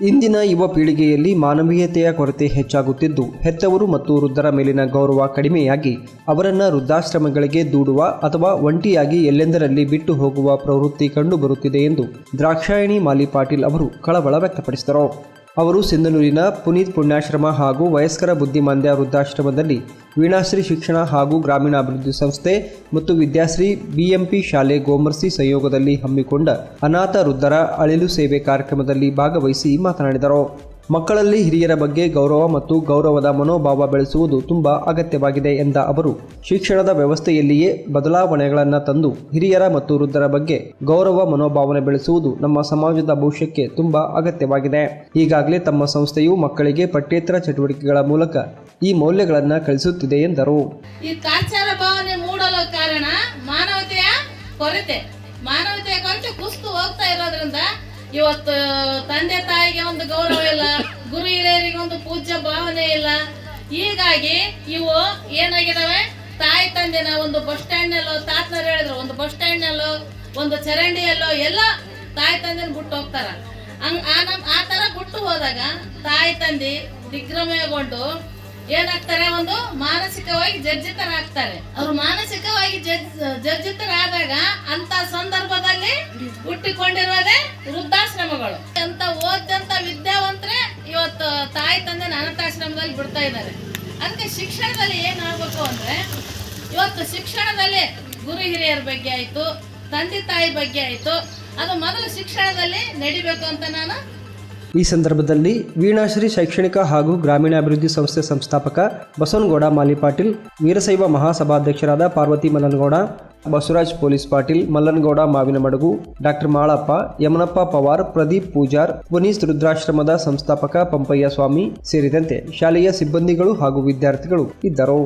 ಇಂದಿನ ಯುವ ಪೀಳಿಗೆಯಲ್ಲಿ ಮಾನವೀಯತೆಯ ಕೊರತೆ ಹೆಚ್ಚಾಗುತ್ತಿದ್ದು, ಹೆತ್ತವರು ಮತ್ತು ವೃದ್ಧರ ಮೇಲಿನ ಗೌರವ ಕಡಿಮೆಯಾಗಿ ಅವರನ್ನು ವೃದ್ಧಾಶ್ರಮಗಳಿಗೆ ದೂಡುವ ಅಥವಾ ಒಂಟಿಯಾಗಿ ಎಲ್ಲೆಂದರಲ್ಲಿ ಬಿಟ್ಟು ಹೋಗುವ ಪ್ರವೃತ್ತಿ ಕಂಡುಬರುತ್ತಿದೆ ಎಂದು ದ್ರಾಕ್ಷಾಯಣಿ ಮಾಲಿ ಪಾಟೀಲ್ ಅವರು ಕಳವಳ ವ್ಯಕ್ತಪಡಿಸಿದರು. ಅವರು ಸಿಂಧನೂರಿನ ಪುನೀತ್ ಪುಣ್ಯಾಶ್ರಮ ಹಾಗೂ ವಯಸ್ಕರ ಬುದ್ಧಿಮಾಂದ್ಯ ವೃದ್ಧಾಶ್ರಮದಲ್ಲಿ ವೀಣಾಶ್ರೀ ಶಿಕ್ಷಣ ಹಾಗೂ ಗ್ರಾಮೀಣಾಭಿವೃದ್ಧಿ ಸಂಸ್ಥೆ ಮತ್ತು ವಿದ್ಯಾಶ್ರೀ ಬಿಎಂಪಿ ಶಾಲೆ ಗೋಮರ್ಸಿ ಸಂಯೋಗದಲ್ಲಿ ಹಮ್ಮಿಕೊಂಡ ಅನಾಥ ವೃದ್ಧರ ಅಳಿಲು ಸೇವೆ ಕಾರ್ಯಕ್ರಮದಲ್ಲಿ ಭಾಗವಹಿಸಿ ಮಾತನಾಡಿದರು. ಮಕ್ಕಳಲ್ಲಿ ಹಿರಿಯರ ಬಗ್ಗೆ ಗೌರವ ಮತ್ತು ಗೌರವದ ಮನೋಭಾವ ಬೆಳೆಸುವುದು ತುಂಬಾ ಅಗತ್ಯವಾಗಿದೆ ಎಂದ ಅವರು, ಶಿಕ್ಷಣದ ವ್ಯವಸ್ಥೆಯಲ್ಲಿಯೇ ಬದಲಾವಣೆಗಳನ್ನು ತಂದು ಹಿರಿಯರ ಮತ್ತು ವೃದ್ಧರ ಬಗ್ಗೆ ಗೌರವ ಮನೋಭಾವನೆ ಬೆಳೆಸುವುದು ನಮ್ಮ ಸಮಾಜದ ಭವಿಷ್ಯಕ್ಕೆ ತುಂಬಾ ಅಗತ್ಯವಾಗಿದೆ. ಈಗಾಗಲೇ ತಮ್ಮ ಸಂಸ್ಥೆಯು ಮಕ್ಕಳಿಗೆ ಪಠ್ಯೇತರ ಚಟುವಟಿಕೆಗಳ ಮೂಲಕ ಈ ಮೌಲ್ಯಗಳನ್ನು ಕಳಿಸುತ್ತಿದೆ ಎಂದರು. ಈ ಭಾವನೆ ಮೂಡಲು ಕಾರಣ ಮಾನವತೆಯ ಕೊರತೆ. ಮಾನವತೆಯ ಕುಸ್ತು ಹೋಗ್ತಾ ಇರೋದ್ರಿಂದ ಇವತ್ತು ತಂದೆ ತಾಯಿಗೆ ಒಂದು ಗೌರವ ಇಲ್ಲ, ಗುರು ಹಿರಿಯರಿಗೆ ಒಂದು ಪೂಜ್ಯ ಭಾವನೆ ಇಲ್ಲ. ಹೀಗಾಗಿ ಇವು ಏನಾಗಿದಾವೆ? ತಾಯಿ ತಂದೆನ ಒಂದು ಬಸ್ ಸ್ಟ್ಯಾಂಡ್ ನಲ್ಲೋ ತಾತನವ್ರು ಹೇಳಿದ್ರು, ಒಂದು ಬಸ್ ಸ್ಟ್ಯಾಂಡ್ ನಲ್ಲೋ ಒಂದು ಚರಂಡಿಯಲ್ಲೋ, ಎಲ್ಲ ತಾಯಿ ತಂದೆನ ಬಿಟ್ಟು ಹೋಗ್ತಾರ. ಹಂಗ ಆ ತರ ಬಿಟ್ಟು ಹೋದಾಗ ತಾಯಿ ತಂದೆ ದಿಗ್ರಮಗೊಂಡು ಏನಾಗ್ತಾರೆ? ಒಂದು ಮಾನಸಿಕವಾಗಿ ಜರ್ಜಿತರಾಗ್ತಾರೆ. ಅವ್ರು ಮಾನಸಿಕವಾಗಿ ಜರ್ಜಿತರಾದಾಗ ಅಂತ ಹುಟ್ಟಿಕೊಂಡಿರೋದೇ ಅಂತ ಓದಂತ ವಿದ್ಯಾವಂತರೇ ಇವತ್ತು ತಾಯಿ ತಂದೆ ಅನಾಥಾಶ್ರಮದಲ್ಲಿ ಬಿಡ್ತಾ ಇದ್ದಾರೆ. ಅದಕ್ಕೆ ಶಿಕ್ಷಣದಲ್ಲಿ ಏನಾಗಬೇಕು ಅಂದ್ರೆ, ಇವತ್ತು ಶಿಕ್ಷಣದಲ್ಲಿ ಗುರು ಹಿರಿಯರ ಬಗ್ಗೆ ಆಯ್ತು, ತಂದೆ ತಾಯಿ ಬಗ್ಗೆ ಆಯ್ತು, ಅದು ಮೊದಲು ಶಿಕ್ಷಣದಲ್ಲಿ ನಡಿಬೇಕು ಅಂತ ನಾನು ಈ ಸಂದರ್ಭದಲ್ಲಿ ವೀಣಾಶ್ರೀ ಶೈಕ್ಷಣಿಕ ಹಾಗೂ ಗ್ರಾಮೀಣಾಭಿವೃದ್ಧಿ ಸಂಸ್ಥೆ ಸಂಸ್ಥಾಪಕ ಬಸವನಗೌಡ ಮಾಲಿ ಪಾಟೀಲ್ ವೀರಶೈವ ಮಹಾಸಭಾಧ್ಯಕ್ಷರಾದ ಪಾರ್ವತಿ ಮಲ್ಲನಗೌಡ, ಬಸವರಾಜ್ ಪೊಲೀಸ್ ಪಾಟೀಲ್, ಮಲ್ಲನಗೌಡ ಮಾವಿನ ಮಡಗು, ಡಾಕ್ಟರ್ ಮಾಳಪ್ಪ, ಯಮನಪ್ಪ ಪವಾರ್, ಪ್ರದೀಪ್ ಪೂಜಾರ್ ಪುನೀಸ್ ರುದ್ರಾಶ್ರಮದ ಸಂಸ್ಥಾಪಕ ಪಂಪಯ್ಯ ಸ್ವಾಮಿ ಸೇರಿದಂತೆ ಶಾಲೆಯ ಸಿಬ್ಬಂದಿಗಳು ಹಾಗೂ ವಿದ್ಯಾರ್ಥಿಗಳು ಇದ್ದರು.